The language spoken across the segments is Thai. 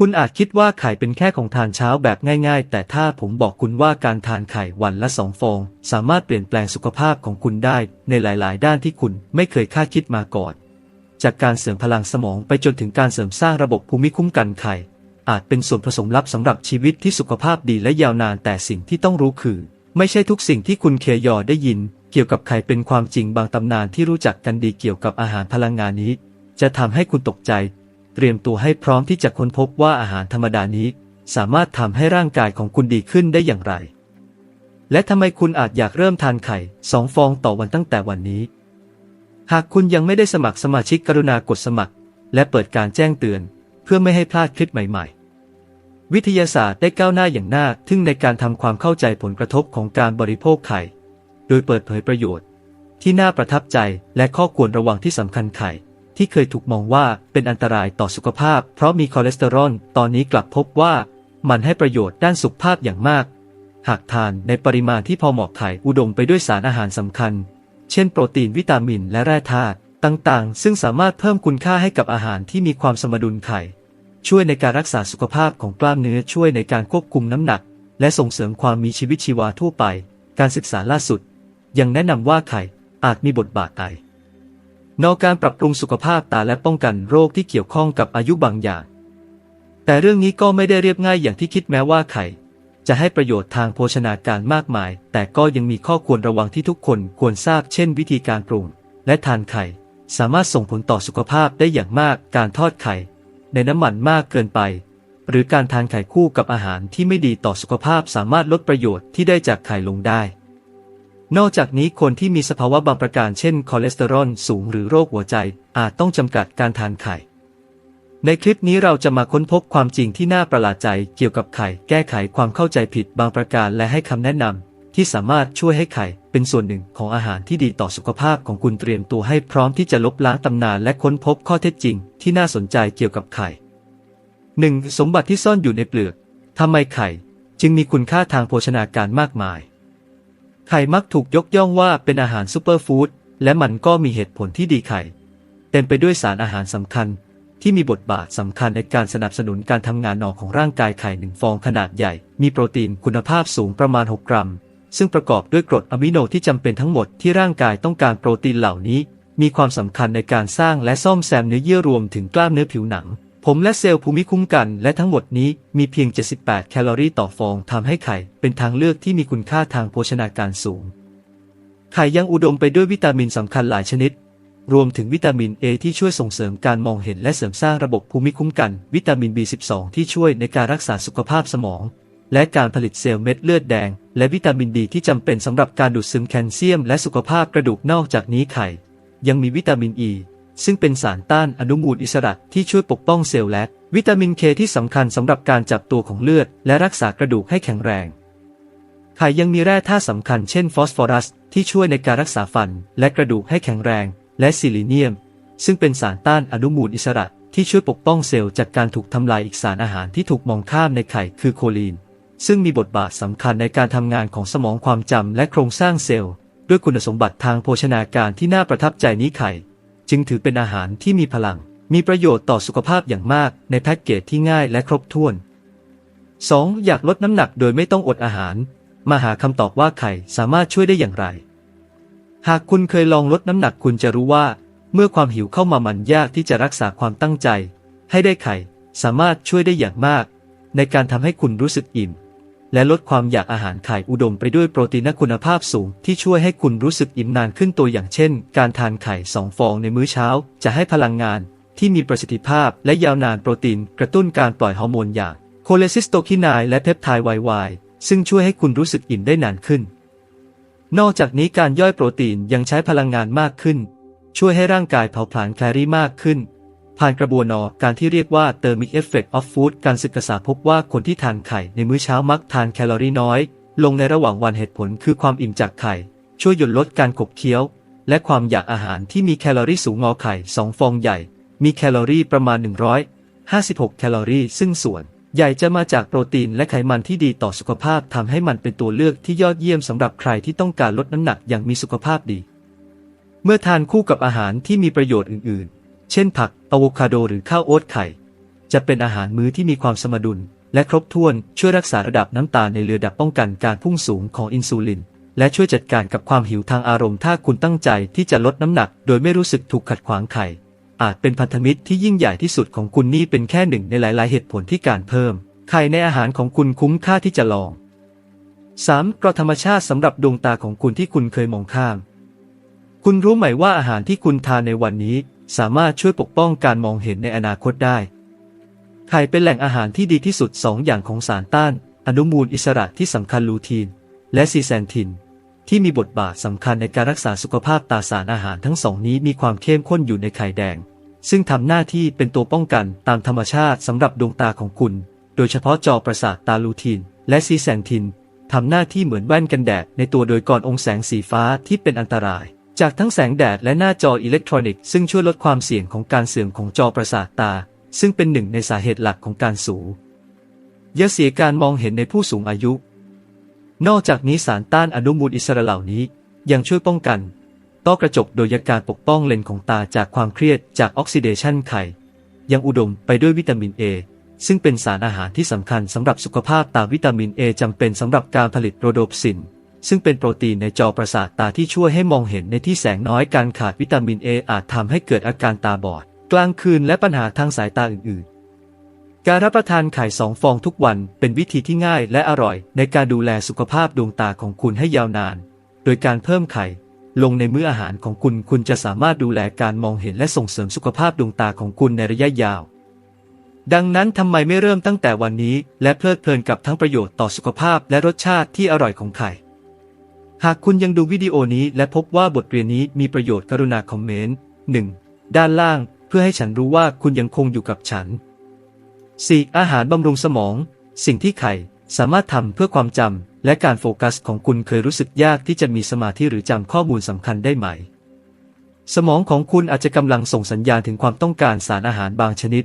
คุณอาจคิดว่าไข่เป็นแค่ของทานเช้าแบบง่ายๆ แต่ถ้าผมบอกคุณว่าการทานไข่วันละสองฟอง สามารถเปลี่ยนแปลงสุขภาพของคุณได้ ในหลายๆ ด้านที่คุณไม่เคยคาดคิดมาก่อน จากการเสริมพลังสมองไปจนถึงการเสริมสร้างระบบภูมิคุ้มกันไข่ อาจเป็นส่วนผสมลับสำหรับชีวิตที่สุขภาพดีและยาวนานแต่สิ่งที่ต้องรู้คือ ไม่ใช่ทุกสิ่งที่คุณเคยอได้ยิน เกี่ยวกับไข่เป็นความจริงบางตำนานที่รู้จักกันดีเกี่ยวกับอาหารพลังงานนี้ จะทำให้คุณตกใจ เตรียมตัวให้พร้อมที่จะค้นพบว่าอาหารธรรมดานี้ สามารถทำให้ร่างกายของคุณดีขึ้นได้อย่างไร และทำไมคุณอาจอยากเริ่มทานไข่สองฟองต่อวันตั้งแต่วันนี้ หากคุณยังไม่ได้สมัครสมาชิกกรุณากดสมัคร และเปิดการแจ้งเตือน เพื่อไม่ให้พลาดคลิปใหม่ ๆวิทยาศาสตร์ได้ก้าวหน้าอย่างน่าทึ่งในการทำความเข้าใจผลกระทบของการบริโภคไข่ โดยเปิดเผยประโยชน์ ที่น่าประทับใจและข้อควรระวังที่สำคัญไข่ ที่เคยถูกมองว่าเป็นอันตรายต่อสุขภาพ เพราะมีคอเลสเตอรอล ตอนนี้กลับพบว่ามันให้ประโยชน์ด้านสุขภาพอย่างมาก หากทานในปริมาณที่พอเหมาะไข่อุดมไปด้วยสารอาหารสำคัญ เช่นโปรตีนวิตามินและแร่ธาตุต่างๆ ซึ่งสามารถเพิ่มคุณค่าให้กับอาหารที่มีความสมดุลไข่ ช่วยในการรักษาสุขภาพของกล้ามเนื้อช่วยในการควบคุมน้ำหนัก และส่งเสริมความมีชีวิตชีวาทั่วไป การศึกษาล่าสุด ยังแนะนำว่าไข่อาจมีบทบาทไต นอกการปรับปรุงสุขภาพตาและป้องกันโรคที่เกี่ยวข้องกับอายุบางอย่าง แต่เรื่องนี้ก็ไม่ได้เรียบง่ายอย่างที่คิดแม้ว่าไข่จะให้ประโยชน์ทางโภชนาการมากมาย แต่ก็ยังมีข้อควรระวังที่ทุกคนควรทราบเช่นวิธีการปรุง และทานไข่ สามารถส่งผลต่อสุขภาพได้อย่างมากการทอดไข่ ในน้ำมันมากเกินไป หรือการทานไข่คู่กับอาหารที่ไม่ดีต่อสุขภาพสามารถลดประโยชน์ที่ได้จากไข่ลงได้ นอกจากนี้คนที่มีสภาวะบางประการเช่นคอเลสเตอรอลสูงหรือโรคหัวใจอาจต้องจำกัดการทานไข่ ในคลิปนี้เราจะมาค้นพบความจริงที่น่าประหลาดใจเกี่ยวกับไข่ แก้ไขความเข้าใจผิดบางประการและให้คำแนะนำที่สามารถช่วยให้ไข่ เป็นส่วนหนึ่งของอาหารที่ดีต่อสุขภาพของคุณเตรียมตัวให้พร้อมที่จะลบล้างตำนานและค้นพบข้อเท็จจริง ที่น่าสนใจเกี่ยวกับไข่ 1. สมบัติที่ซ่อนอยู่ในเปลือกทำไมไข่ จึงมีคุณค่าทางโภชนาการมากมาย ไข่มักถูกยกย่องว่าเป็นอาหารซูเปอร์ฟู้ดและมันก็มีเหตุผลที่ดีไข่ เต็มไปด้วยสารอาหารสำคัญ ที่มีบทบาทสำคัญในการสนับสนุนการทำงานนอกของร่างกายไข่หนึ่งฟองขนาดใหญ่ มีโปรตีนคุณภาพสูงประมาณ 6 กรัม ซึ่งประกอบด้วยกรดอะมิโนที่จำเป็นทั้งหมดที่ร่างกายต้องการโปรตีนเหล่านี้ มีความสำคัญในการสร้างและซ่อมแซมเนื้อเยื่อรวมถึงกล้ามเนื้อผิวหนัง ผมและเซลล์ภูมิคุ้มกันและทั้งหมดนี้มีเพียง 78 แคลอรี่ต่อฟองทำให้ไข่เป็นทางเลือกที่มีคุณค่าทางโภชนาการสูง ไข่ยังอุดมไปด้วยวิตามินสำคัญหลายชนิด รวมถึงวิตามิน A ที่ช่วยส่งเสริมการมองเห็นและเสริมสร้างระบบภูมิคุ้มกัน วิตามิน B12 ที่ช่วยในการรักษาสุขภาพสมอง และการผลิตเซลล์เม็ดเลือดแดง และวิตามินดีที่จำเป็นสำหรับการดูดซึมแคลเซียม และสุขภาพกระดูกนอกจากนี้ไข่ ยังมีวิตามินอ e, ี ซึ่งเป็นสารต้านอนุมูลอิสระที่ช่วยปกป้องเซลล์และ วิตามินเคที่สำคัญสำหรับการจับตัวของเลือด และรักษากระดูกให้แข็งแรงไข่ยังมีแร่ธาตุสำคัญเช่นฟอสฟอรัส ที่ช่วยในการรักษาฟัน และกระดูกให้แข็งแรง และซิลิเนียม ซึ่งเป็นสารต้านอนุมูลอิสระที่ช่วยปกป้องเซลล์จากการถูกทำลายอีกสารอาหารที่ถูกมองข้ามในไข่คือโคลีน ซึ่งมีบทบาทสำคัญในการทำงานของสมองความจำและโครงสร้างเซลล์ ด้วยคุณสมบัติทางโภชนาการที่น่าประทับใจนี้ไข่ จึงถือเป็นอาหารที่มีพลัง มีประโยชน์ต่อสุขภาพอย่างมากในแพ็กเกจที่ง่ายและครบถ้วน 2. อยากลดน้ำหนักโดยไม่ต้องอดอาหาร มาหาคำตอบว่าไข่สามารถช่วยได้อย่างไร หากคุณเคยลองลดน้ำหนักคุณจะรู้ว่า เมื่อความหิวเข้ามามันยากที่จะรักษาความตั้งใจ ให้ได้ไข่สามารถช่วยได้อย่างมาก ในการทำให้คุณรู้สึกอิ่ม และลดความอยากอาหารไข่อุดมไปด้วยโปรตีนคุณภาพสูง ที่ช่วยให้คุณรู้สึกอิ่มนานขึ้นตัวอย่างเช่น การทานไข่สองฟองในมื้อเช้า จะให้พลังงานที่มีประสิทธิภาพและยาวนานโปรตีน กระตุ้นการปล่อยฮอร์โมนอย่างโคเลซิสโตคินายและเพปไทด์ไวๆซึ่งช่วยให้คุณรู้สึกอิ่มได้นานขึ้น นอกจากนี้การย่อยโปรตีนยังใช้พลังงานมากขึ้น ช่วยให้ร่างกายเผาผลาญแคลอรี่มากขึ้น ผ่านกระบวนนอการที่เรียกว่า thermic effect of food การศึกษาพบว่าคนที่ทานไข่ในมื้อเช้ามักทานแคลอรี่น้อย ลงในระหว่างวันเหตุผลคือความอิ่มจากไข่ ช่วยหยุดลดการขบเคี้ยว และความอยากอาหารที่มีแคลอรี่สูงงอไข่สองฟองใหญ่ มีแคลอรี่ประมาณ 156 แคลอรี่ ซึ่งส่วน ใหญ่จะมาจากโปรตีนและไขมันที่ดีต่อสุขภาพทำให้มันเป็นตัวเลือกที่ยอดเยี่ยมสำหรับใครที่ต้องการลดน้ำหนักอย่างมีสุขภาพดี เมื่อทานคู่กับอาหารที่มีประโยชน์อื่นๆ เช่นผักอะโวคาโดหรือข้าวโอ๊ตไข่ จะเป็นอาหารมื้อที่มีความสมดุล และครบถ้วนช่วยรักษาระดับน้ำตาลในเลือดดับป้องกันการพุ่งสูงของอินซูลิน และช่วยจัดการกับความหิวทางอารมณ์ถ้าคุณตั้งใจที่จะลดน้ำหนัก โดยไม่รู้สึกถูกขัดขวางไข่ อาจเป็นพันธมิตรที่ยิ่งใหญ่ที่สุดของคุณนี่เป็นแค่หนึ่งในหลาย ๆ เหตุผลที่การเพิ่ม ไข่ในอาหารของคุณคุ้มค่าที่จะลอง 3. กรธรรมชาติสำหรับดวงตาของคุณที่คุณเคยมองข้าม คุณรู้ไหมว่าอาหารที่คุณทานในวันนี้ สามารถช่วยปกป้องการมองเห็นในอนาคตได้ ไข่เป็นแหล่งอาหารที่ดีที่สุด 2 อย่างของสารต้านอนุมูลอิสระที่สำคัญลูทีน และซีแซนทิน ที่มีบทบาทสำคัญในการรักษาสุขภาพตาสารอาหารทั้งสองนี้มีความเข้มข้นอยู่ในไข่แดง ซึ่งทำหน้าที่เป็นตัวป้องกันตามธรรมชาติสำหรับดวงตาของคุณ โดยเฉพาะจอประสาทตาลูทีน และซีแซนทินทำหน้าที่เหมือนแว่นกันแดดในตัวโดยก่อนองแสงสีฟ้าที่เป็นอันตราย จากทั้งแสงแดดและหน้าจออิเล็กทรอนิกส์ซึ่งช่วยลดความเสี่ยงของการเสื่อมของจอประสาทตา ซึ่งเป็นหนึ่งในสาเหตุหลักของการสูญยเสียการมองเห็นในผู้สูงอายุ นอกจากนี้สารต้านอนุมูลอิสระเหล่านี้ ยังช่วยป้องกัน ต้อกระจกโดยการปกป้องเลนส์ของตาจากความเครียดจากออกซิเดชันไข่ยังอุดมไปด้วยวิตามินเอซึ่งเป็นสารอาหารที่สำคัญสำหรับสุขภาพตาวิตามินเอจำเป็นสำหรับการผลิตโรโดปซิน ซึ่งเป็นโปรตีนในจอประสาทตาที่ช่วยให้มองเห็นในที่แสงน้อยการขาดวิตามินเออาจทำให้เกิดอาการตาบอด กลางคืนและปัญหาทางสายตาอื่นๆ การรับประทานไข่สองฟองทุกวันเป็นวิธีที่ง่ายและอร่อย ในการดูแลสุขภาพดวงตาของคุณให้ยาวนาน โดยการเพิ่มไข่ ลงในมื้ออาหารของคุณ คุณจะสามารถดูแลการมองเห็นและส่งเสริมสุขภาพดวงตาของคุณในระยะยาวดังนั้นทำไมไม่เริ่มตั้งแต่วันนี้ และเพลิดเพลินกับทั้งประโยชน์ต่อสุขภาพและรสชาติที่อร่อยของไข่ หากคุณยังดูวิดีโอนี้และพบว่าบทเรียนนี้มีประโยชน์กรุณาคอมเมนต์ 1. ด้านล่างเพื่อให้ฉันรู้ว่าคุณยังคงอยู่กับฉัน 4. อาหารบำรุงสมอง สิ่งที่ไข่สามารถทำเพื่อความจำและการโฟกัสของคุณเคยรู้สึกยากที่จะมีสมาธิหรือจำข้อมูลสำคัญได้ไหม สมองของคุณอาจจะกำลังส่งสัญญาณถึงความต้องการสารอาหารบางชนิด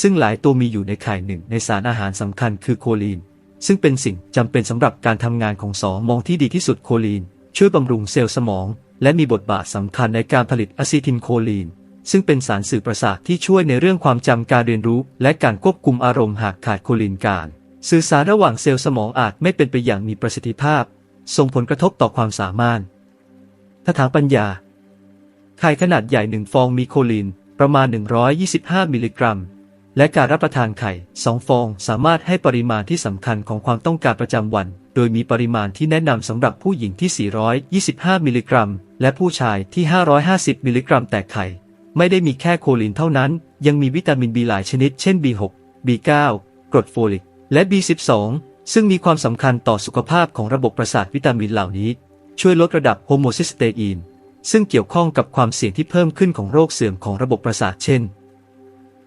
ซึ่งหลายตัวมีอยู่ในไข่หนึ่งในสารอาหารสำคัญคือโคลีน ซึ่งเป็นสิ่งจำเป็นสำหรับการทำงานของสมองที่ดีที่สุดโคลีน ช่วยบำรุงเซลล์สมอง และมีบทบาทสำคัญในการผลิตอะซิทิลโคลีน ซึ่งเป็นสารสื่อประสาทที่ช่วยในเรื่องความจำการเรียนรู้ และการควบคุมอารมณ์หากขาดโคลีนการ สื่อสารระหว่างเซลล์สมองอาจไม่เป็นไปอย่างมีประสิทธิภาพ ส่งผลกระทบต่อความสามารถถ้าทางปัญญาไข่ขนาดใหญ่หนึ่งฟองมีโคลีนประมาณ 125 มิลลิกรัม และการรับประทานไข่ 2 ฟอง สามารถให้ปริมาณที่สำคัญของความต้องการประจำวัน โดยมีปริมาณที่แนะนำสำหรับผู้หญิงที่ 425 มิลลิกรัม และผู้ชายที่ 550 มิลลิกรัม แต่ไข่ ไม่ได้มีแค่โคลีนเท่านั้น ยังมีวิตามิน B หลายชนิด เช่น B6 B9 กรดโฟลิก และ B12 ซึ่งมีความสำคัญต่อสุขภาพของระบบประสาทวิตามินเหล่านี้ ช่วยลดระดับโฮโมซิสเตอีนซึ่งเกี่ยวข้องกับความเสี่ยงที่เพิ่มขึ้นของโรคเสื่อมของระบบประสาทเช่น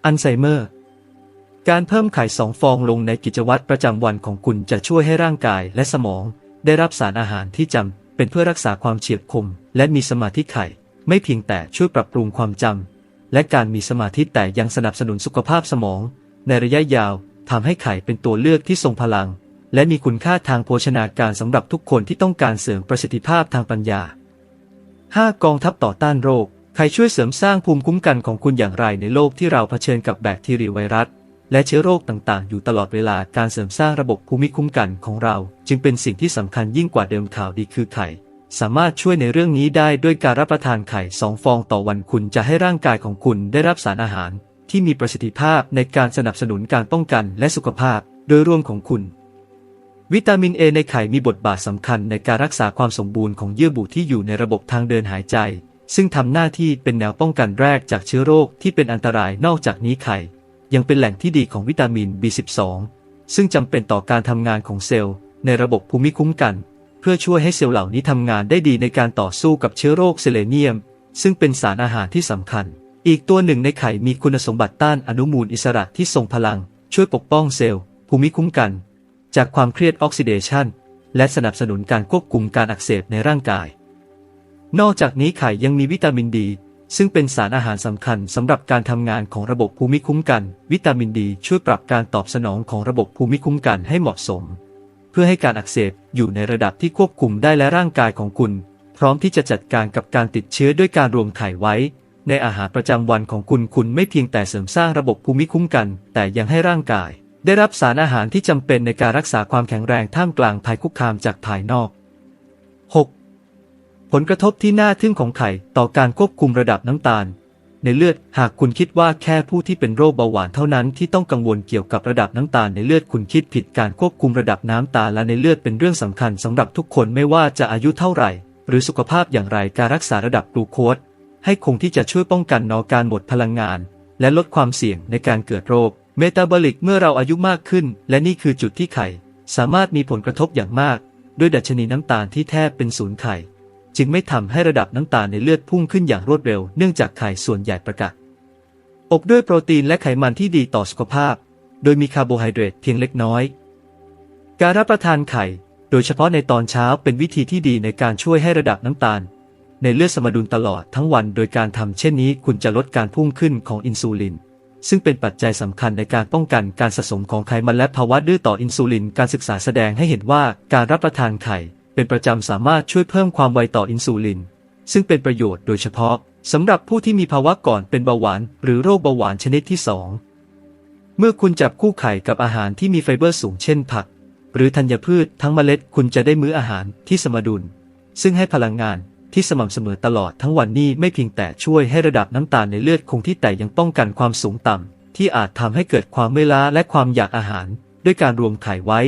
อัลไซเมอร์ การเพิ่มไข่สองฟองลงในกิจวัตรประจำวันของคุณจะช่วยให้ร่างกายและสมอง ได้รับสารอาหารที่จำเป็นเพื่อรักษาความเฉียบคม และมีสมาธิไข่ ไม่เพียงแต่ช่วยปรับปรุงความจำและการมีสมาธิแต่ยังสนับสนุนสุขภาพสมอง ในระยะยาวทำให้ไข่เป็นตัวเลือกที่ทรงพลัง และมีคุณค่าทางโภชนาการสำหรับทุกคนที่ต้องการเสริมประสิทธิภาพทางปัญญา 5. กองทัพต่อต้านโรคใครช่วยเสริมสร้างภูมิคุ้มกันของคุณอย่างไรในโลกที่เราเผชิญกับแบคทีเรียไวรัส และเชื้อโรคต่างๆ อยู่ตลอดเวลาการเสริมสร้างระบบภูมิคุ้มกันของเรา จึงเป็นสิ่งที่สำคัญยิ่งกว่าเดิมข่าวดีคือไข่ สามารถช่วยในเรื่องนี้ได้ด้วยการรับประทานไข่สองฟองต่อวันคุณจะให้ร่างกายของคุณได้รับสารอาหาร ที่มีประสิทธิภาพในการสนับสนุนการป้องกันและสุขภาพ โดยรวมของคุณวิตามินเอในไข่มีบทบาทสำคัญในการรักษาความสมบูรณ์ของเยื่อบุที่อยู่ในระบบทางเดินหายใจ ซึ่งทำหน้าที่เป็นแนวป้องกันแรกจากเชื้อโรคที่เป็นอันตรายนอกจากนี้ไข่ ยังเป็นแหล่งที่ดีของวิตามิน B12 ซึ่งจำเป็นต่อการทำงานของเซลล์ในระบบภูมิคุ้มกัน เพื่อช่วยให้เซลล์เหล่านี้ทำงานได้ดีในการต่อสู้กับเชื้อโรคเซเลเนียม ซึ่งเป็นสารอาหารที่สำคัญ อีกตัวหนึ่งในไข่มีคุณสมบัติต้านอนุมูลอิสระที่ทรงพลัง ช่วยปกป้องเซลล์ภูมิคุ้มกัน จากความเครียดออกซิเดชันและสนับสนุนการควบคุมการอักเสบในร่างกาย นอกจากนี้ไข่ยังมีวิตามินดี ซึ่งเป็นสารอาหารสำคัญสำหรับการทำงานของระบบภูมิคุ้มกัน วิตามินดีช่วยปรับการตอบสนองของระบบภูมิคุ้มกันให้เหมาะสม เพื่อให้การอักเสบอยู่ในระดับที่ควบคุมได้และร่างกายของคุณ พร้อมที่จะจัดการกับการติดเชื้อด้วยการรวมไข่ไว้ ในอาหารประจำวันของคุณคุณไม่เพียงแต่เสริมสร้างระบบภูมิคุ้มกัน แต่ยังให้ร่างกาย ได้รับสารอาหารที่จำเป็นในการรักษาความแข็งแรงท่ามกลางภัยคุกคามจากภายนอก 6. ผลกระทบที่น่าทึ่งของไข่ต่อการควบคุมระดับน้ำตาล ในเลือดหากคุณคิดว่าแค่ผู้ที่เป็นโรคเบาหวานเท่านั้นที่ต้องกังวลเกี่ยวกับระดับน้ำตาลในเลือดคุณคิดผิดการควบคุมระดับน้ำตาลและในเลือดเป็นเรื่องสำคัญสำหรับทุกคนไม่ว่าจะอายุเท่าไหร่ หรือสุขภาพอย่างไรการรักษาระดับกลูโคสให้คงที่จะช่วยป้องกันนอการหมดพลังงาน และลดความเสี่ยงในการเกิดโรคเมตาบอลิกเมื่อเราอายุมากขึ้น และนี่คือจุดที่ไข่ สามารถมีผลกระทบอย่างมาก ด้วยดัชนีน้ำตาลที่แทบเป็นศูนย์ไข่ จึงไม่ทำให้ระดับน้ำตาลในเลือดพุ่งขึ้นอย่างรวดเร็วเนื่องจากไข่ส่วนใหญ่ประกาศอบด้วยโปรตีนและไขมันที่ดีต่อสุขภาพ โดยมีคาร์โบไฮเดรตเพียงเล็กน้อย การรับประทานไข่ โดยเฉพาะในตอนเช้าเป็นวิธีที่ดีในการช่วยให้ระดับน้ำตาล ในเลือดสมดุลตลอดทั้งวัน โดยการทำเช่นนี้คุณจะลดการพุ่งขึ้นของอินซูลิน ซึ่งเป็นปัจจัยสำคัญในการป้องกันการสะสมของไขมันและภาวะดื้อต่ออินซูลิน การศึกษาแสดงให้เห็นว่าการรับประทานไข่ เป็นประจำสามารถช่วยเพิ่มความไวต่ออินซูลิน ซึ่งเป็นประโยชน์โดยเฉพาะสำหรับผู้ที่มีภาวะก่อนเป็นเบาหวานหรือโรคเบาหวานชนิดที่ 2 เมื่อคุณจับคู่ไข่กับอาหารที่มีไฟเบอร์สูงเช่นผัก หรือธัญพืชทั้งเมล็ดคุณจะได้มื้ออาหารที่สมดุล ซึ่งให้พลังงานที่สม่ำเสมอตลอดทั้งวันนี้ไม่เพียงแต่ช่วยให้ระดับน้ำตาลในเลือดคงที่แต่ยังป้องกันความสูงต่ำที่อาจทำให้เกิดความเมื่อยล้าและความอยากอาหาร ด้วยการรวมไข่ไว้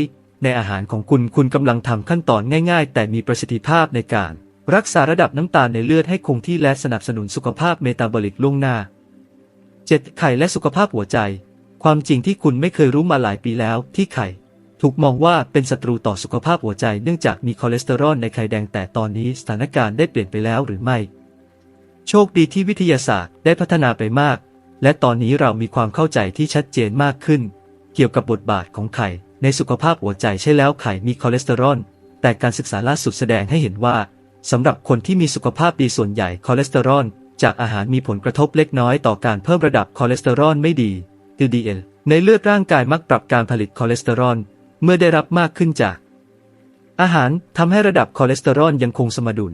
ในอาหารของคุณคุณกำลังทำขั้นตอนง่าย ๆ แต่มีประสิทธิภาพในการ รักษาระดับน้ำตาลในเลือดให้คงที่และสนับสนุนสุขภาพเมตาบอลิกล่วงหน้า 7. ไข่และสุขภาพหัวใจ ความจริงที่คุณไม่เคยรู้มาหลายปีแล้วที่ไข่ ถูกมองว่าเป็นศัตรูต่อสุขภาพหัวใจเนื่องจากมีคอเลสเตอรอลในไข่แดงแต่ตอนนี้สถานการณ์ได้เปลี่ยนไปแล้วหรือไม่ โชคดีที่วิทยาศาสตร์ได้พัฒนาไปมาก และตอนนี้เรามีความเข้าใจที่ชัดเจนมากขึ้น เกี่ยวกับบทบาทของไข่ ในสุขภาพหัวใจใช่แล้วไข่มีคอเลสเตอรอล แต่การศึกษาล่าสุดแสดงให้เห็นว่าสำหรับคนที่มีสุขภาพดีส่วนใหญ่คอเลสเตอรอล จากอาหารมีผลกระทบเล็กน้อยต่อการเพิ่มระดับคอเลสเตอรอลไม่ดี LDL ในเลือดร่างกายมักปรับการผลิตคอเลสเตอรอล เมื่อได้รับมากขึ้นจาก อาหารทำให้ระดับคอเลสเตอรอลยังคงสมดุล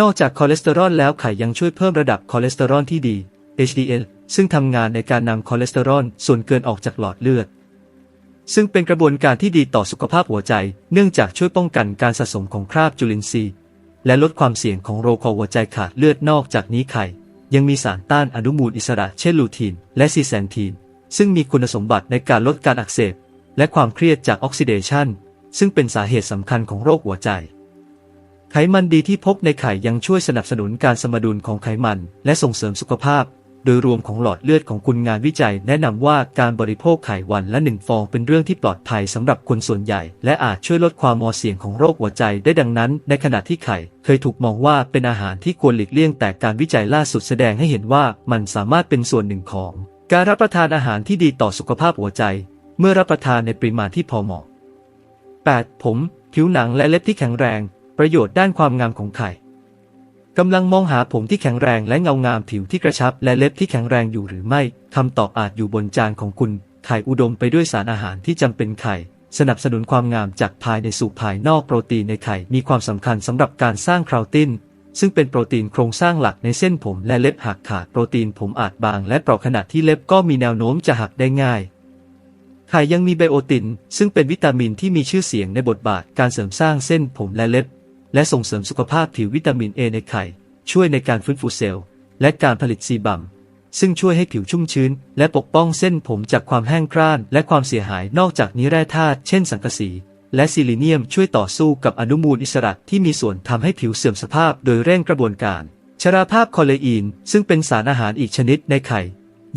นอกจากคอเลสเตอรอลแล้วไข่ยังช่วยเพิ่มระดับคอเลสเตอรอลที่ดี HDL ซึ่งทำงานในการนำคอเลสเตอรอลส่วนเกินออกจากหลอดเลือด ซึ่งเป็นกระบวนการที่ดีต่อสุขภาพหัวใจ เนื่องจากช่วยป้องกันการสะสมของคราบจุลินทรีย์ และลดความเสี่ยงของโรคหัวใจขาดเลือดนอกจากนี้ไข่ ยังมีสารต้านอนุมูลอิสระเช่นลูทีน และซีแซนทีน ซึ่งมีคุณสมบัติในการลดการอักเสบ และความเครียดจากออกซิเดชันซึ่งเป็นสาเหตุสำคัญของโรคหัวใจ ไขมันดีที่พบในไข่ยังช่วยสนับสนุนการสมดุลของไขมัน และส่งเสริมสุขภาพ โดยรวมของหลอดเลือดของคุณงานวิจัย แนะนำว่าการบริโภคไข่วันละหนึ่งฟองเป็นเรื่องที่ปลอดภัยสำหรับคนส่วนใหญ่ และอาจช่วยลดความมอเสี่ยงของโรคหัวใจได้ดังนั้น ในขณะที่ไข่ เคยถูกมองว่าเป็นอาหารที่ควรหลีกเลี่ยงแต่การวิจัยล่าสุดแสดงให้เห็นว่ามันสามารถเป็นส่วนหนึ่งของ การรับประทานอาหารที่ดีต่อสุขภาพหัวใจ เมื่อรับประทานในปริมาณที่พอเหมาะ 8. ผม ผิวหนังและเล็บที่แข็งแรง ประโยชน์ด้านความงามของไข่ กำลังมองหาผมที่แข็งแรงและเงางามผิวที่กระชับ และเล็บที่แข็งแรงอยู่หรือไม่คำตอบอาจอยู่บนจานของคุณ ไข่อุดมไปด้วยสารอาหารที่จำเป็นไข่ สนับสนุนความงามจากภายในสู่ภายนอกโปรตีนในไข่มีความสำคัญสำหรับการสร้างคราวตินซึ่งเป็นโปรตีนโครงสร้างหลักในเส้นผมและเล็บหากขาดโปรตีนผมอาจบาง และเปราะขณะที่เล็บก็มีแนวโน้มจะหักได้ง่ายไข่ยังมีไบโอติน ซึ่งเป็นวิตามินที่มีชื่อเสียงในบทบาทการเสริมสร้างเส้นผมและเล็บ และส่งเสริมสุขภาพผิววิตามินเอในไข่ ช่วยในการฟื้นฟูเซลล์ และการผลิตซีบัมซึ่งช่วยให้ผิวชุ่มชื้น และปกป้องเส้นผมจากความแห้งกร้าน และความเสียหายนอกจากนี้แร่ธาตุเช่นสังกะสี และซิลิเนียมช่วยต่อสู้กับอนุมูลอิสระที่มีส่วนทำให้ผิวเสื่อมสภาพโดยเร่งกระบวนการชราภาพคอลเลอีน ซึ่งเป็นสารอาหารอีกชนิดในไข่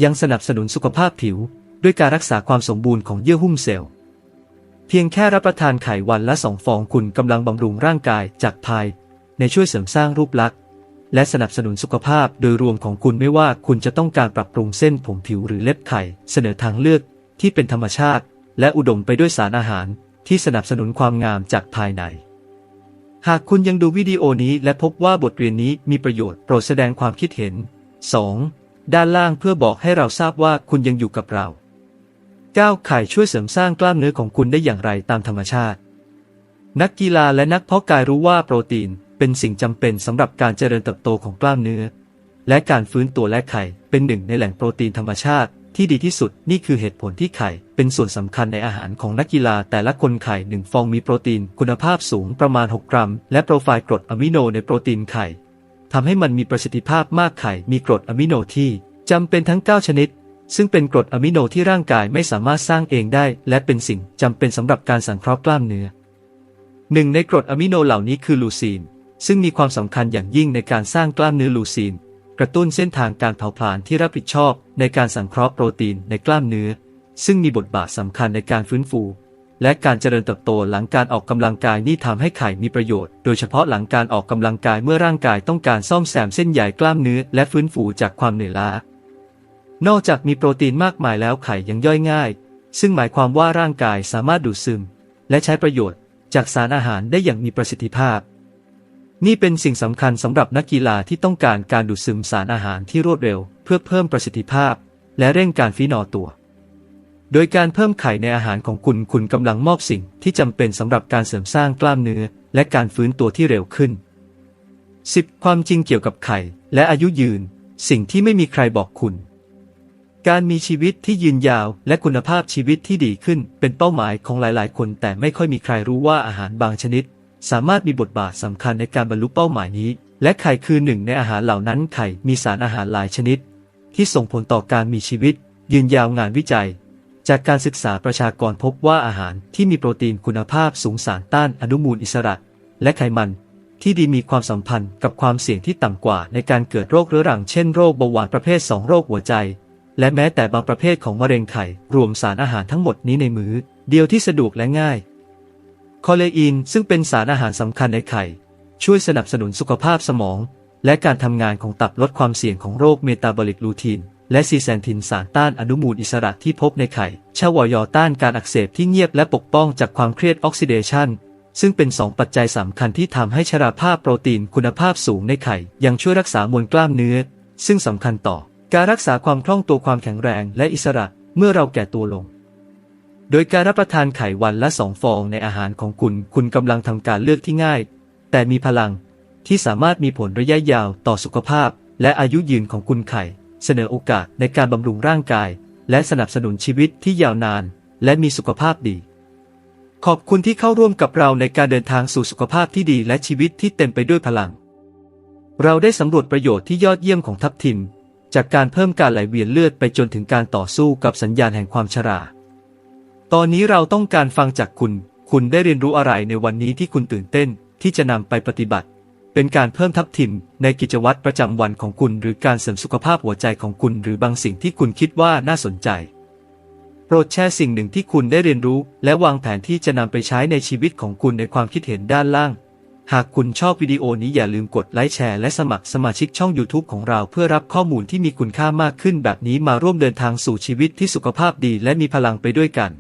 ยังสนับสนุนสุขภาพผิว ด้วยการรักษาความสมบูรณ์ของเยื่อหุ้มเซลล์ เพียงแค่รับประทานไข่วันละสองฟองคุณกำลังบำรุงร่างกายจากภาย ในช่วยเสริมสร้างรูปลักษณ์ และสนับสนุนสุขภาพโดยรวมของคุณไม่ว่าคุณจะต้องการปรับปรุงเส้นผมผิวหรือเล็บไข่ เสนอทางเลือกที่เป็นธรรมชาติ และอุดมไปด้วยสารอาหาร ที่สนับสนุนความงามจากภายใน หากคุณยังดูวิดีโอนี้และพบว่าบทเรียนนี้มีประโยชน์โปรดแสดงความคิดเห็น 2. ด้านล่างเพื่อบอกให้เราทราบว่าคุณยังอยู่กับเรา 9. ไข่ช่วยเสริมสร้างกล้ามเนื้อของคุณได้อย่างไรตามธรรมชาติ นักกีฬาและนักเพาะกายรู้ว่าโปรตีนเป็นสิ่งจำเป็นสำหรับการเจริญเติบโตของกล้ามเนื้อ และการฟื้นตัวและไข่เป็นหนึ่งในแหล่งโปรตีนธรรมชาติที่ดีที่สุดนี่คือเหตุผลที่ไข่เป็นส่วนสำคัญในอาหารของนักกีฬา แต่ละคนไข่หนึ่งฟองมีโปรตีนคุณภาพสูงประมาณ 6 กรัม และโปรไฟล์กรดอะมิโนในโปรตีนไข่ทำให้มันมีประสิทธิภาพมากไข่มีกรดอะมิโนที่จำเป็นทั้ง 9 ชนิด ซึ่งเป็นกรดอะมิโนที่ร่างกายไม่สามารถสร้างเองได้ และเป็นสิ่งจำเป็นสำหรับการสังเคราะห์กล้ามเนื้อหนึ่งในกรดอะมิโนเหล่านี้คือลูซีน ซึ่งมีความสำคัญอย่างยิ่งในการสร้างกล้ามเนื้อลูซีน กระตุ้นเส้นทางการเผาผลาญที่รับผิดชอบ ในการสังเคราะห์โปรตีนในกล้ามเนื้อ ซึ่งมีบทบาทสำคัญในการฟื้นฟู และการเจริญเติบโตหลังการออกกำลังกายนี่ทำให้ไข่มีประโยชน์ โดยเฉพาะหลังการออกกำลังกายเมื่อร่างกายต้องการซ่อมแซมเส้นใยกล้ามเนื้อ และฟื้นฟูจากความเหนื่อยล้า นอกจากมีโปรตีนมากมายแล้วไข่ยังย่อยง่าย ซึ่งหมายความว่าร่างกายสามารถดูดซึม และใช้ประโยชน์จากสารอาหารได้อย่างมีประสิทธิภาพ นี่เป็นสิ่งสำคัญสำหรับนักกีฬาที่ต้องการการดูดซึมสารอาหารที่รวดเร็ว เพื่อเพิ่มประสิทธิภาพ และเร่งการฟีนอตัว โดยการเพิ่มไข่ในอาหารของคุณคุณกำลังมอบสิ่งที่จำเป็นสำหรับการเสริมสร้างกล้ามเนื้อ และการฟื้นตัวที่เร็วขึ้น 10. ความจริงเกี่ยวกับไข่และอายุยืน สิ่งที่ไม่มีใครบอกคุณ การมีชีวิตที่ยืนยาวและคุณภาพชีวิตที่ดีขึ้นเป็นเป้าหมายของหลาย ๆ คนแต่ไม่ค่อยมีใครรู้ว่าอาหารบางชนิด สามารถมีบทบาทสำคัญในการบรรลุเป้าหมายนี้ และไข่คือหนึ่งในอาหารเหล่านั้นไข่มีสารอาหารหลายชนิด ที่ส่งผลต่อการมีชีวิต ยืนยาวงานวิจัย จากการศึกษาประชากรพบว่าอาหารที่มีโปรตีนคุณภาพสูงสารต้านอนุมูลอิสระ และไขมันที่ดีมีความสัมพันธ์กับความเสี่ยงที่ต่ำกว่าในการเกิดโรคเรื้อรังเช่นโรคเบาหวานประเภท 2 โรคหัวใจ และแม้แต่บางประเภทของมะเร็งไข่ รวมสารอาหารทั้งหมดนี้ในมือ้อ เดียวที่สะดวกและง่าย คอเลอีนซึ่งเป็นสารอาหารสำคัญในไข่ ช่วยสนับสนุนสุขภาพสมอง และการทำงานของตับลดความเสี่ยงของโรคเมตาบอลิกลูทีน และซีแซนทินสารต้านอนุมูลอิสระที่พบในไข่ชวอยอต้านการอักเสบที่เงียบและปกป้องจากความเครียดออกซิเดชันซึ่งเป็นสองปัจจัยสำคัญที่ทำให้ชราภาพโปรตีนคุณภาพสูงในไข่ ยังช่วยรักษามวลกล้ามเนื้อ ซึ่งสำคัญต่อ การรักษาความคล่องตัวความแข็งแรงและอิสระเมื่อเราแก่ตัวลง โดยการรับประทานไข่วันละสองฟองในอาหารของคุณ คุณกำลังทำการเลือกที่ง่าย แต่มีพลังที่สามารถมีผลระยะยาวต่อสุขภาพ และอายุยืนของคุณไข่ เสนอโอกาสในการบำรุงร่างกาย และสนับสนุนชีวิตที่ยาวนาน และมีสุขภาพดี ขอบคุณที่เข้าร่วมกับเราในการเดินทางสู่สุขภาพที่ดีและชีวิตที่เต็มไปด้วยพลัง เราได้สำรวจประโยชน์ที่ยอดเยี่ยมของทัพทิม จากการเพิ่มการไหลเวียนเลือดไปจนถึงการต่อสู้กับสัญญาณแห่งความชรา ตอนนี้เราต้องการฟังจากคุณ คุณได้เรียนรู้อะไรในวันนี้ที่คุณตื่นเต้นที่จะนำไปปฏิบัติ เป็นการเพิ่มทัพทิมในกิจวัตรประจำวันของคุณ หรือการเสริมสุขภาพหัวใจของคุณ หรือบางสิ่งที่คุณคิดว่าน่าสนใจ โปรดแชร์สิ่งหนึ่งที่คุณได้เรียนรู้ และวางแผนที่จะนำไปใช้ในชีวิตของคุณในความคิดเห็นด้านล่าง หากคุณชอบวิดีโอนี้อย่าลืมกดไลค์แชร์และสมัครสมาชิกช่อง YouTube ของเราเพื่อรับข้อมูลที่มีคุณค่ามากขึ้นแบบนี้มาร่วมเดินทางสู่ชีวิตที่สุขภาพดีและมีพลังไปด้วยกัน